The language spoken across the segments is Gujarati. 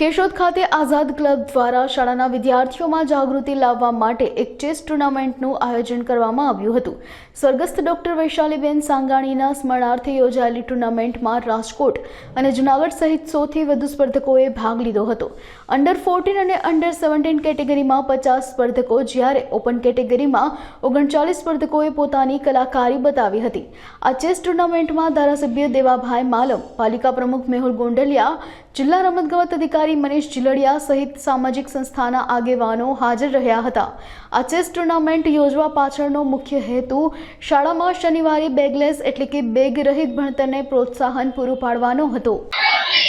કેશોદ ખાતે આઝાદ ક્લબ દ્વારા શાળાના વિદ્યાર્થીઓમાં જાગૃતિ લાવવા માટે એક ચેસ ટુર્નામેન્ટનું આયોજન કરવામાં આવ્યું હતું. સ્વર્ગસ્થ ડોક્ટર વૈશાલીબેન સાંગાણીના સ્મરણાર્થે યોજાયેલી ટુર્નામેન્ટમાં રાજકોટ અને જૂનાગઢ સહિત સોથી વધુ સ્પર્ધકોએ ભાગ લીધો હતો. અંડર ફોર્ટીન અને અંડર સેવન્ટીન કેટેગરીમાં પચાસ સ્પર્ધકો, જ્યારે ઓપન કેટેગરીમાં ઓગણચાલીસ સ્પર્ધકોએ પોતાની કલાકારી બતાવી હતી. આ ચેસ ટુર્નામેન્ટમાં ધારાસભ્ય દેવાભાઈ માલમ, પાલિકા પ્રમુખ મેહુલ ગોંડલિયા, જિલ્લા રમતગમત અધિકારી મનીષ જીલડિયા સહિત સામાજિક સંસ્થાના આગેવાનો હાજર રહ્યા હતા. આ ચેસ ટુર્નામેન્ટ યોજવા પાછળનો મુખ્ય હેતુ શાળામાં શનિવારે બેગલેસ એટલે કે બેગ રહિત ભણતરને પ્રોત્સાહન પૂરું પાડવાનો હતો.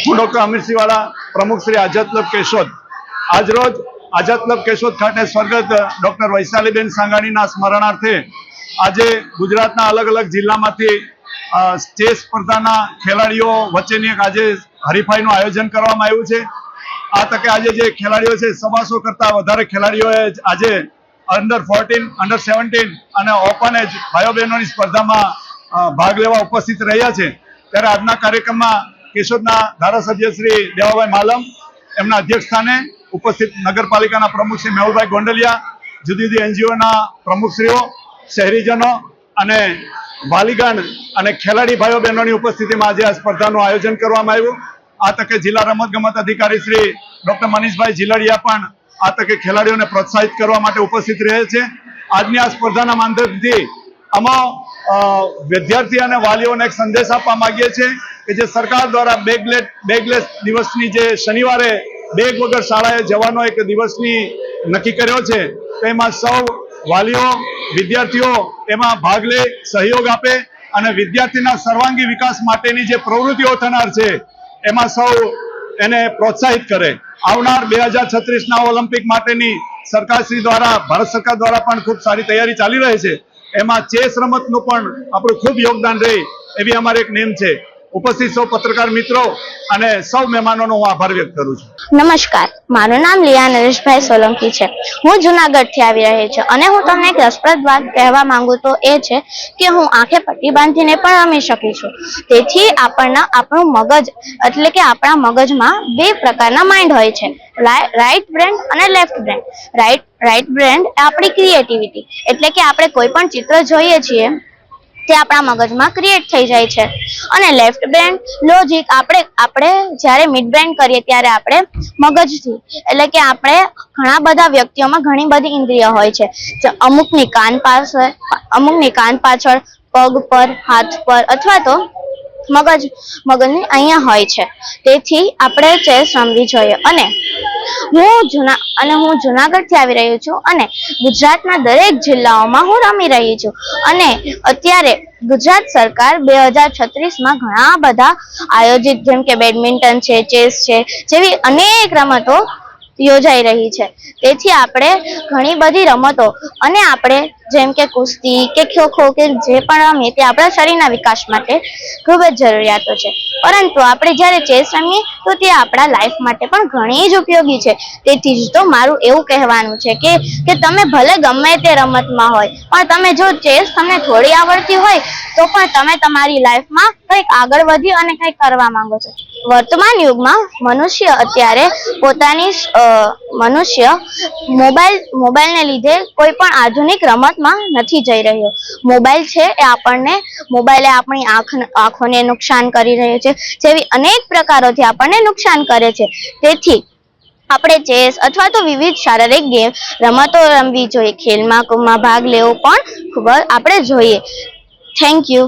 ડૉક્ટર અમીરસિંહવાળા પ્રમુખ શ્રી આઝાદ કેશોદ. આજરોજ આઝાદ કેશોદ ખાતે સ્વર્ગત ડોક્ટર વૈશાલીબેન સાંગાણીના સ્મરણાર્થે આજે ગુજરાતના અલગ અલગ જિલ્લામાંથી ચેસ સ્પર્ધાના ખેલાડીઓ વચ્ચેની એક આજે હરીફાઈનું આયોજન કરવામાં આવ્યું છે. આ તકે આજે જે ખેલાડીઓ છે, સવાસો કરતા વધારે ખેલાડીઓએ આજે અંડર ફોર્ટીન અંડર સેવન્ટીન અને ઓપન એજ ભાઈઓ બહેનોની સ્પર્ધામાં ભાગ લેવા ઉપસ્થિત રહ્યા છે. ત્યારે આજના કાર્યક્રમમાં કેશોદના ધારાસભ્ય શ્રી દેવાભાઈ માલમ, એમના અધ્યક્ષસ્થાને ઉપસ્થિત નગરપાલિકાના પ્રમુખ શ્રી મેહુલભાઈ ગોંડલિયા, જુદી જુદી એનજીઓના પ્રમુખશ્રીઓ શહેરીજનો અને વાલીગણ અને ખેલાડી ભાઈઓ બહેનોની ઉપસ્થિતિમાં આજે આ સ્પર્ધાનું આયોજન કરવામાં આવ્યું. આ તકે જિલ્લા રમતગમત અધિકારી શ્રી ડોક્ટર મનીષભાઈ જીલડિયા પણ આ તકે ખેલાડીઓને પ્રોત્સાહિત કરવા માટે ઉપસ્થિત રહે છે. આજની આ સ્પર્ધાના માધ્યમથી આમાં વિદ્યાર્થી અને વાલીઓને એક સંદેશ આપવા માંગીએ છીએ કે જે સરકાર દ્વારા બેગલેટ, બેગલેસ દિવસની જે શનિવારે બેગ વગર શાળાએ જવાનો એક દિવસની નક્કી કર્યો છે તેમાં સૌ વાલીઓ, વિદ્યાર્થીઓ એમાં ભાગ લે, સહયોગ આપે અને વિદ્યાર્થીના સર્વાંગી વિકાસ માટેની જે પ્રવૃત્તિઓ થનાર છે એમાં સૌ એને પ્રોત્સાહિત કરે. આવનાર બે હજાર છત્રીસના ઓલિમ્પિક માટેની સરકારશ્રી દ્વારા, ભારત સરકાર દ્વારા પણ ખૂબ સારી તૈયારી ચાલી રહી છે. એમાં ચેસ રમતનું પણ આપણું ખૂબ યોગદાન રહે એવી અમારે એક નેમ છે. ઉપસ્થિત સૌ પત્રકાર મિત્રો અને સૌ મહેમાનોનો હું આભાર વ્યક્ત કરું છું. નમસ્કાર, મારું નામ લિયા નરેશભાઈ સોલંકી છે. હું જુનાગઢથી આવી રહી છું અને હું તમને એક રસપ્રદ વાત કહેવા માંગુ તો એ છે કે હું આંખે પટ્ટી બાંધીને પણ રમી શકી છું. તેથી આપણને, આપણું મગજ, એટલે કે આપણા મગજમાં બે પ્રકારના માઇન્ડ હોય છે. રાઈટ બ્રેન અને left brain right right brain આપણી ક્રિએટિવિટી એટલે કે આપણે કોઈ પણ ચિત્ર જોઈએ છીએ તે આપણા મગજમાં ક્રિએટ થઈ જાય છે. અને લેફ્ટ બ્રેન લોજિક આપણે આપણે જ્યારે મિડ બ્રેન કરીએ ત્યારે આપણે મગજથી, એટલે કે આપણે ઘણા બધા વ્યક્તિઓમાં ઘણી બધી ઇન્દ્રિય હોય છે. અમુકની કાન પાછળ અમુકની કાન પાછળ પગ પર, હાથ પર અથવા તો મગજ, મગજની અહીંયા હોય છે. તેથી આપણે ચેસ રમવી જોઈએ. અને હું જુના, અને હું જૂનાગઢથી આવી રહી છું અને ગુજરાતના દરેક જિલ્લાઓમાં હું રમી રહી છું. અને અત્યારે ગુજરાત સરકાર બે હજાર છત્રીસમાં ઘણા બધા આયોજિત, જેમ કે બેડમિન્ટન છે, ચેસ છે, જેવી અનેક રમતો યોજાઈ રહી છે. તેથી આપણે ઘણી બધી રમતો અને આપણે જેમ કે કુસ્તી કે ખો ખો કે જે પણ રમીએ તે આપણા શરીરના વિકાસ માટે ખૂબ જ જરૂરિયાતો છે. પરંતુ આપણે જ્યારે ચેસ રમીએ તો તે આપણા લાઈફ માટે પણ ઘણી જ ઉપયોગી છે. તેથી જ તો મારું એવું કહેવાનું છે કે કે તમે ભલે ગમે તે રમતમાં હોય, પણ તમે જો ચેસ તમને થોડી આવડતી હોય, તો પણ તમે તમારી લાઈફમાં કંઈક આગળ વધી અને કંઈક કરવા માંગો છો. વર્તમાન યુગમાં મનુષ્ય અત્યારે પોતાની મનુષ્ય મોબાઈલ, મોબાઈલને લીધે કોઈ પણ આધુનિક રમતમાં નથી જઈ રહ્યો. મોબાઈલ છે એ આપણને, મોબાઈલે આપણી આંખ, આંખોને નુકસાન કરી રહ્યો છે. જેવી અનેક પ્રકારોથી આપણને નુકસાન કરે છે. તેથી આપણે ચેસ અથવા તો વિવિધ શારીરિક ગેમ, રમતો રમવી જોઈએ. ખેલ મહાકુંભમાં ભાગ લેવો પણ ખૂબ આપણે જોઈએ. Thank you.